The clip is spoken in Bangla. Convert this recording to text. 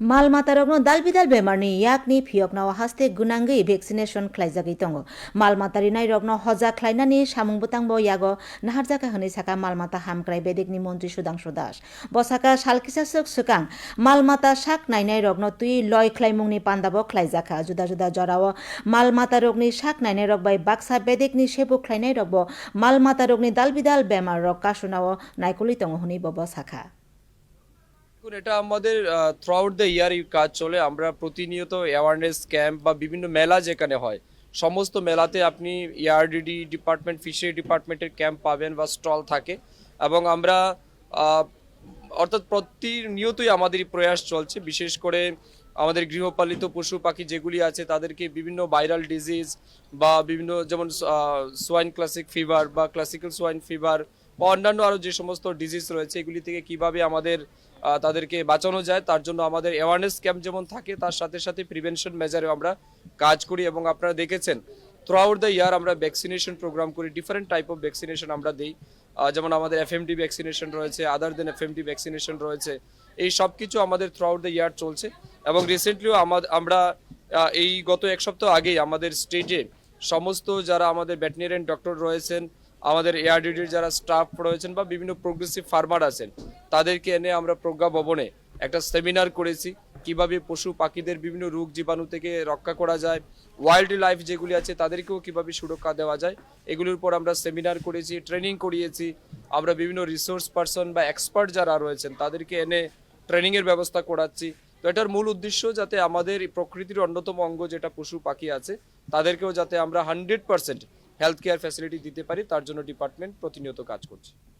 मालमाता रगनो दालबिदाल बेमारनि याकनि फियकनाव हास्ते गुनांगै भेक्सिनेशन ख्लाइजागै दङ मालमातारि नाय रगनो हजा ख्लाइनानि सामुंबोतांबो यागो नाहारजाका हनै साका मालमाता हामग्राय बेदेकनि मन्त्रि सुदांशु दास बसाका सालकिसा सोक सोकां मालमाता साक नायनाय रगनो तुइ लय ख्लाइमुंनि पान्दाबो ख्लाइजाखा जुदा जुदा जराव मालमाता रगनि साक नायनाय रग बाय बाक्सा बेदेकनि सेबु ख्लाइनाय रगबो मालमाता रगनि दालबिदाल बेमार रग कासुनाव नायकुलि दङ हनै बब साखा দেখুন, এটা আমাদের থ্রু আউট দ্য ইয়ার কাজ চলে। আমরা প্রতিনিয়ত অ্যাওয়ারনেস ক্যাম্প বা বিভিন্ন মেলা যেখানে হয়, সমস্ত মেলাতে আপনি ইয়ারডিডি ডিপার্টমেন্ট ফিশারি ডিপার্টমেন্টের ক্যাম্প পাবেন বা স্টল থাকে। এবং আমরা অর্থাৎ প্রতিনিয়তই আমাদের প্রয়াস চলছে। বিশেষ করে আমাদের গৃহপালিত পশু পাখি যেগুলি আছে, তাদেরকে বিভিন্ন ভাইরাল ডিজিজ বা বিভিন্ন, যেমন সোয়াইন ক্লাসিক ফিভার বা ক্লাসিক্যাল সোয়াইন ফিভার বা অন্যান্য আরও যে সমস্ত ডিজিজ রয়েছে, এগুলি থেকে কীভাবে আমাদের তাদেরকে বাঁচানো যায়, তার জন্য আমাদের অ্যাওয়ারনেস ক্যাম্প যেমন থাকে, তার সাথে সাথে প্রিভেনশন মেজারেও আমরা কাজ করি এবং আপনারা দেখেছেন থ্রু আউট দ্য ইয়ার আমরা ভ্যাকসিনেশন প্রোগ্রাম করি ডিফারেন্ট টাইপ অফ ভ্যাকসিনেশন আমরা দিই। যেমন আমাদের এফএমডি ভ্যাকসিনেশন রয়েছে আদার দেন এফএমডি ভ্যাকসিনেশন রয়েছে, এই সব কিছু আমাদের থ্রু আউট দ্য ইয়ার চলছে এবং রিসেন্টলিও আমরা এই গত এক সপ্তাহ আগেই আমাদের স্টেটে সমস্ত যারা আমাদের ভেটেরিনারিয়ান ডক্টর রয়েছেন আমাদের এআরডিডির যারা স্টাফ রয়েছেন বা বিভিন্ন প্রোগ্রেসিভ ফার্মার আছেন, তাদেরকে এনে আমরা প্রজ্ঞা ভবনে একটা সেমিনার করেছি, কীভাবে পশু পাখিদের বিভিন্ন রোগ জীবাণু থেকে রক্ষা করা যায় ওয়াইল্ড লাইফ যেগুলি আছে তাদেরকেও কীভাবে সুরক্ষা দেওয়া যায়, এগুলির উপর আমরা সেমিনার করেছি ট্রেনিং করিয়েছি। আমরা বিভিন্ন রিসোর্স পার্সন বা এক্সপার্ট যারা রয়েছেন, তাদেরকে এনে ট্রেনিংয়ের ব্যবস্থা করাচ্ছি। তো এটার মূল উদ্দেশ্য যাতে আমাদের প্রকৃতির অন্যতম অঙ্গ যেটা পশু পাখি আছে, তাদেরকেও যাতে আমরা hundred percent health care facility দিতে পারি তার জন্য ডিপার্টমেন্ট প্রতিনিয়ত কাজ করছে।